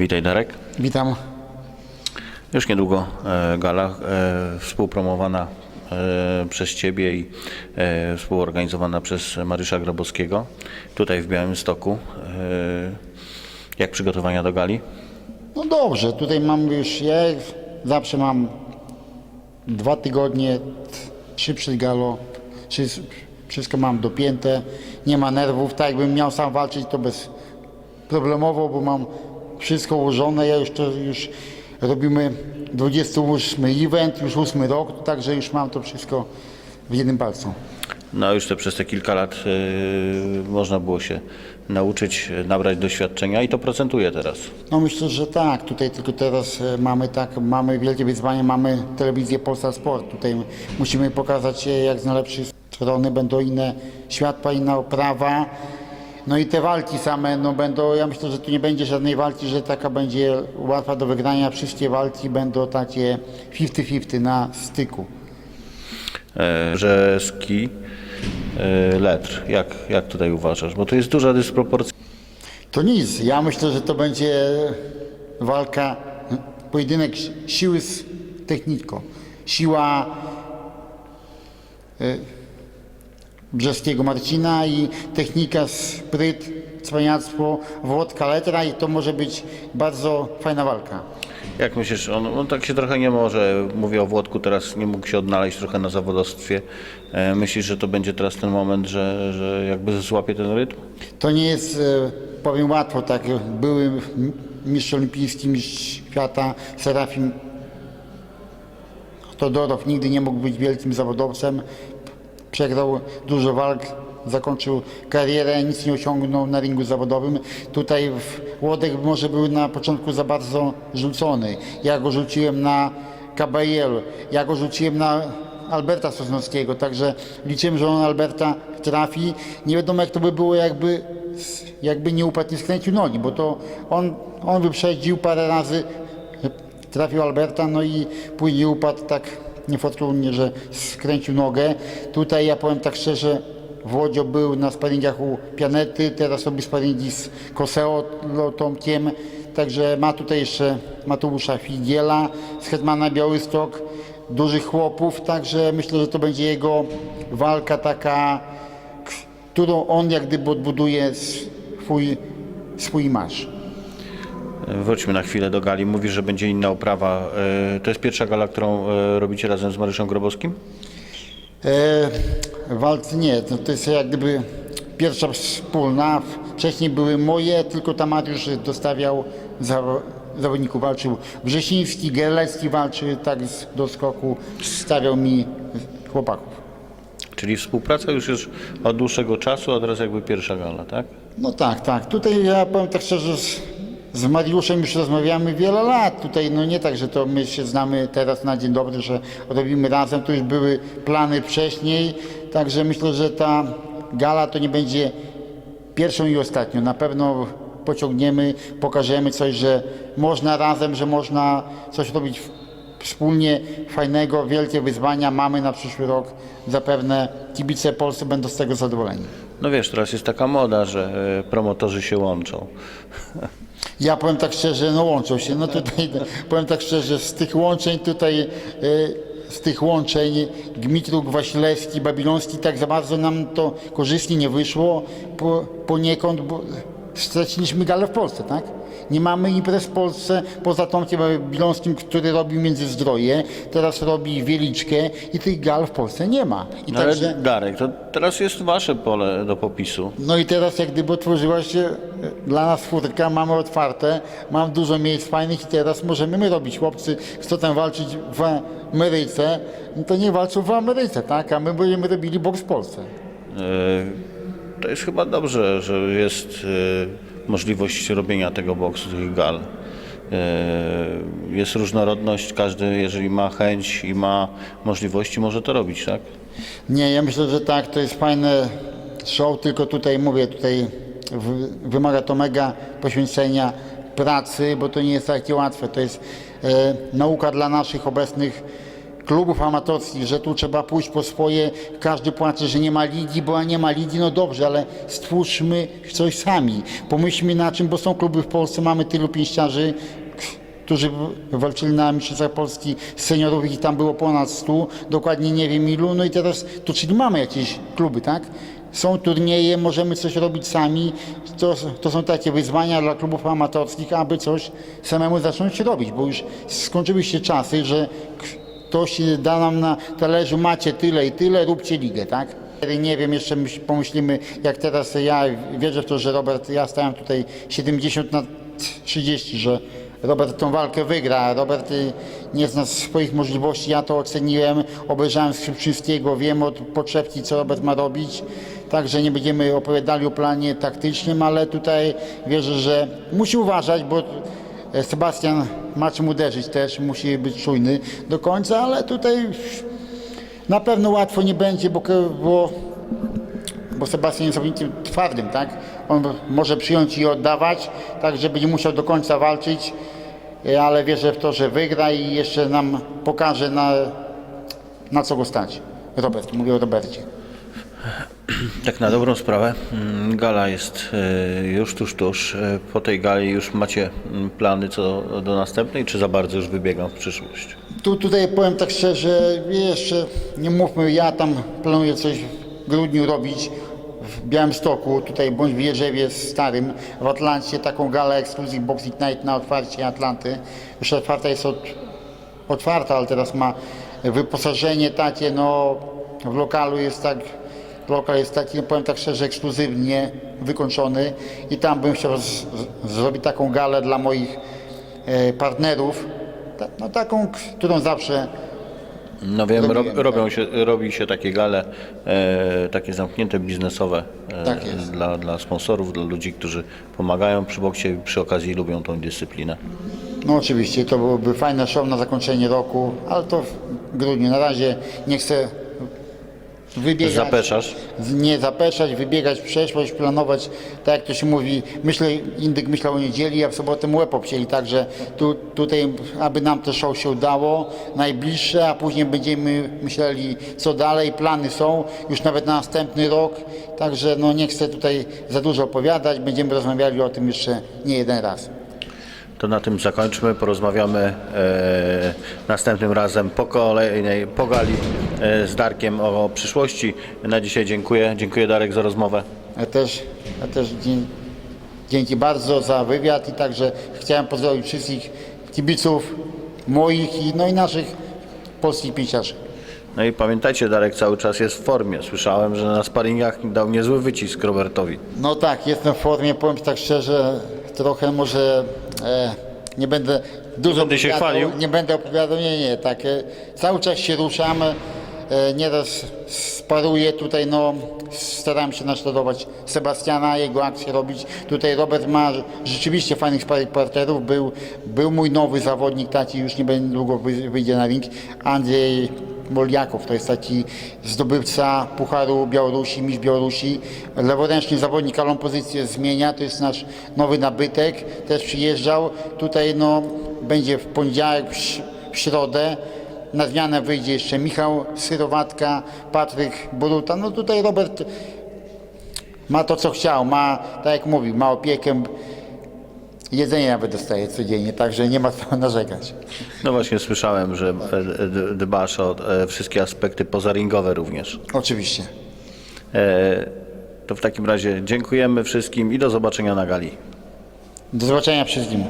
Witaj Darek. Witam. Już niedługo e, gala e, współpromowana e, przez Ciebie i współorganizowana przez Mariusza Grabowskiego tutaj w Białymstoku. Jak przygotowania do gali? No dobrze, tutaj mam już, ja zawsze mam dwa tygodnie, trzy przed wszystko mam dopięte, nie ma nerwów, tak jakbym miał sam walczyć to bez problemowo, bo mam wszystko ułożone, ja już to już robimy 28 event, już 8 rok, także już mam to wszystko w jednym palcu. No już te przez te kilka lat e, można było się nauczyć, nabrać doświadczenia i to procentuje teraz. No myślę, że tak. Tutaj tylko teraz e, mamy tak, mamy wielkie wyzwanie, mamy telewizję Polsat Sport. Tutaj musimy pokazać się jak z najlepszej strony, będą inne światła, inna oprawa. No i te walki same, no będą, ja myślę, że tu nie będzie żadnej walki, że taka będzie łatwa do wygrania. Wszystkie walki będą takie 50-50 na styku. E, Brzeski, e, Letr. Jak, jak tutaj uważasz? Bo tu jest duża dysproporcja. To nic. Ja myślę, że to będzie walka, pojedynek siły z techniką. Siła y, brzeskiego Marcina i technika, spryt, cwaniactwo, Włodka Letra i to może być bardzo fajna walka. Jak myślisz, on, on tak się trochę nie może, mówię o Włodku, teraz nie mógł się odnaleźć trochę na zawodowstwie. E, myślisz, że to będzie teraz ten moment, że, że jakby złapie ten rytm? To nie jest, e, powiem łatwo, tak, były mistrz olimpijski, mistrz świata, Serafim Todorow nigdy nie mógł być wielkim zawodowcem. Przegrał dużo walk, zakończył karierę, nic nie osiągnął na ringu zawodowym. Tutaj w- Łodek może był na początku za bardzo rzucony. Ja go rzuciłem na KBL, ja go rzuciłem na Alberta Sosnowskiego, także liczyłem, że on Alberta trafi. Nie wiadomo jak to by było, jakby, jakby nie upadł, nie skręcił nogi, bo to on, on wyprzedził parę razy trafił Alberta, no i później upadł tak niefortunnie, że skręcił nogę. Tutaj ja powiem tak szczerze, Włodzio był na sparingach u Pianety, teraz robi sparingi z Koseo Tomkiem, także ma tutaj jeszcze Mateusza Figiela z Hetmana Białystok, dużych chłopów, także myślę, że to będzie jego walka taka, którą on jak gdyby odbuduje swój, swój marsz. Wróćmy na chwilę do gali. Mówisz, że będzie inna oprawa. E, to jest pierwsza gala, którą e, robicie razem z Mariuszem Grabowskim? E, walce nie, to, to jest jak gdyby pierwsza wspólna. Wcześniej były moje, tylko tam Mariusz dostawiał zawo- zawodników. Walczył Wrzesiński, Gerlecki walczył tak z doskoku, stawiał mi chłopaków. Czyli współpraca już jest od dłuższego czasu, a teraz jakby pierwsza gala, tak? No tak, tak. Tutaj ja powiem tak szczerze, z, Mariuszem już rozmawiamy wiele lat. Tutaj no nie tak, że to my się znamy teraz na dzień dobry, że robimy razem. To już były plany wcześniej. Także myślę, że ta gala to nie będzie pierwszą i ostatnią. Na pewno pociągniemy, pokażemy coś, że można razem, że można coś robić wspólnie fajnego, wielkie wyzwania mamy na przyszły rok. Zapewne kibice Polscy będą z tego zadowoleni. No wiesz, teraz jest taka moda, że e, promotorzy się łączą. Ja powiem tak szczerze, no łączą się. No tutaj powiem tak szczerze, z tych łączeń tutaj, e, z tych łączeń Gmitruk, Wasilewski, Babiloński tak za bardzo nam to korzystnie nie wyszło po, poniekąd, bo straciliśmy galę w Polsce, tak? Nie mamy imprez w Polsce poza Tomkiem Babilońskim, który robił Międzyzdroje, teraz robi Wieliczkę i tych gal w Polsce nie ma. I No ale także, Darek, to teraz jest wasze pole do popisu. no i teraz jak gdyby otworzyła się e, dla nas furtka, mamy otwarte, mam dużo miejsc fajnych i teraz możemy my robić. Chłopcy chcą tam walczyć w Ameryce, no to nie walczą w Ameryce, tak? A my będziemy robili boks w Polsce. E, To jest chyba dobrze, że jest e, możliwość robienia tego boksu, tych gal. E, Jest różnorodność, każdy jeżeli ma chęć i ma możliwości, może to robić, tak? Nie, ja myślę, że tak, to jest fajne show, tylko tutaj mówię, tutaj wymaga to mega poświęcenia pracy, bo to nie jest takie łatwe. To jest e, nauka dla naszych obecnych klubów amatorskich, że tu trzeba pójść po swoje, każdy płacze, że nie ma ligi, bo nie ma ligi, no dobrze, ale stwórzmy coś sami. Pomyślmy na czym, bo są kluby w Polsce, mamy tylu pięściarzy, którzy walczyli na Mistrzostwach Polski seniorów i tam było ponad 100, dokładnie nie wiem ilu, no i teraz, to czyli mamy jakieś kluby, tak? Są turnieje, możemy coś robić sami, to, to są takie wyzwania dla klubów amatorskich, aby coś samemu zacząć robić, bo już skończyły się czasy, że ktoś da nam na talerzu, macie tyle i tyle, róbcie ligę, tak? Nie wiem, jeszcze myśl- pomyślimy, jak teraz ja wierzę w to, że Robert, ja stałem tutaj 70 na 30, że Robert tą walkę wygra. Robert y, nie zna swoich możliwości, ja to oceniłem, obejrzałem Skrzypczyńskiego, wiem od podszewki, co Robert ma robić. Także nie będziemy opowiadali o planie taktycznym, ale tutaj wierzę, że musi uważać, bo Sebastian ma czym uderzyć też, musi być czujny do końca, ale tutaj na pewno łatwo nie będzie, bo, bo, bo Sebastian jest zawodnikiem twardym, tak? On może przyjąć i oddawać, tak że będzie musiał do końca walczyć, e, ale wierzę w to, że wygra i jeszcze nam pokaże na, na co go stać. Robert, mówię o Robercie. Tak na dobrą sprawę, mm, gala jest e, już tuż, tuż. E, Po tej gali już macie mm, plany co do następnej, czy za bardzo już wybiegam w przyszłość? Tu, tutaj powiem tak szczerze, jeszcze nie mówmy, ja tam planuję coś w grudniu robić w Białymstoku, tutaj bądź w Jerzewie Starym, w Atlancie, taką galę Exclusive Boxing Night na otwarcie Atlanty. Już otwarta jest od, otwarta, ale teraz ma wyposażenie takie, no w lokalu jest tak, lokal jest taki, no, powiem tak szczerze, ekskluzywnie wykończony i tam bym chciał z, z, zrobić taką galę dla moich e, partnerów, ta, no taką, którą zawsze No wiem, robią się, robi się takie gale, e, takie zamknięte biznesowe e, Tak dla, dla sponsorów, dla ludzi, którzy pomagają przy boksie i przy okazji lubią tą dyscyplinę. No oczywiście, to byłoby fajne show na zakończenie roku, ale to w grudniu. Na razie nie chcę wybiegać. Zapeszasz? Nie zapeszać, wybiegać w przeszłość, planować, tak jak to się mówi, myślę, Indyk myślał o niedzieli, a w sobotę mu łeb obcięli, także tu, tutaj, aby nam to show się udało, najbliższe, a później będziemy myśleli, co dalej, plany są, już nawet na następny rok, także no nie chcę tutaj za dużo opowiadać, będziemy rozmawiali o tym jeszcze nie jeden raz. To na tym zakończmy, porozmawiamy e, następnym razem po kolejnej, po gali z Darkiem o przyszłości. Na dzisiaj dziękuję. Dziękuję Darek za rozmowę. Ja też, ja też dzięki bardzo za wywiad i także chciałem pozdrowić wszystkich kibiców moich i, no i naszych polskich pięciarzy. No i pamiętajcie, Darek cały czas jest w formie. Słyszałem, że na sparingach dał niezły wycisk Robertowi. No tak, jestem w formie, powiem tak szczerze, trochę może e, nie będę dużo Będę się chwalił? Nie będę opowiadał, nie, nie, tak, e, cały czas się ruszam, e, nieraz sparuję tutaj, no staram się naśladować Sebastiana, jego akcje robić. Tutaj Robert ma rzeczywiście fajnych sparring partnerów, był, był mój nowy zawodnik, taki już nie będzie długo wy- wyjdzie na ring, Andrzej Moliakow, to jest taki zdobywca Pucharu Białorusi, mistrz Białorusi, leworęczny zawodnik, ale on pozycję zmienia, to jest nasz nowy nabytek, też przyjeżdżał, tutaj no będzie w poniedziałek, w środę, na zmianę wyjdzie jeszcze Michał Syrowatka, Patryk Boruta, no tutaj Robert ma to co chciał, ma, tak jak mówił, ma opiekę, jedzenie nawet dostaje codziennie, także nie ma co narzekać. No właśnie słyszałem, że e, dbasz o e, wszystkie aspekty pozaringowe również. Oczywiście. E, To w takim razie dziękujemy wszystkim i do zobaczenia na gali. Do zobaczenia wszystkim.